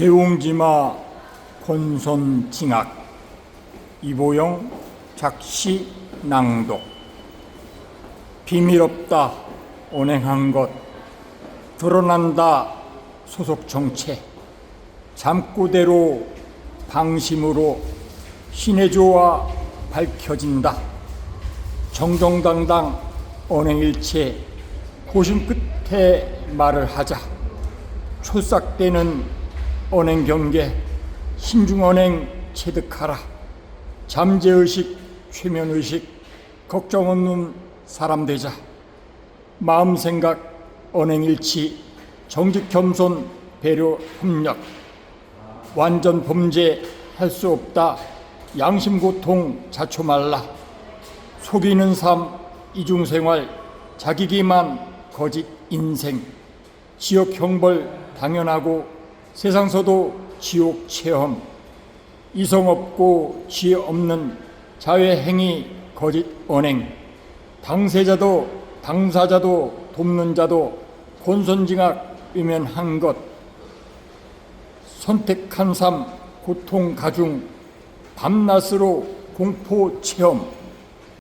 세웅지마 권선징악 이보영 작시 낭독. 비밀 없다 온행한 것 드러난다 소속 정체. 잠꼬대로 방심으로 신의 조와 밝혀진다. 정정당당 언행일체 고심 끝에 말을 하자. 초싹되는 언행 경계 신중 언행 체득하라. 잠재의식 최면의식 걱정 없는 사람 되자. 마음 생각 언행 일치 정직 겸손 배려 협력. 완전 범죄 할 수 없다. 양심 고통 자초 말라. 속이는 삶 이중 생활 자기기만 거짓 인생. 지역 형벌 당연하고 세상서도 지옥 체험 이성 없고 지혜 없는 자회 행위 거짓 언행 당세자도 당사자도 돕는 자도 권선징악 의면한 것 선택한 삶 고통 가중 밤낮으로 공포 체험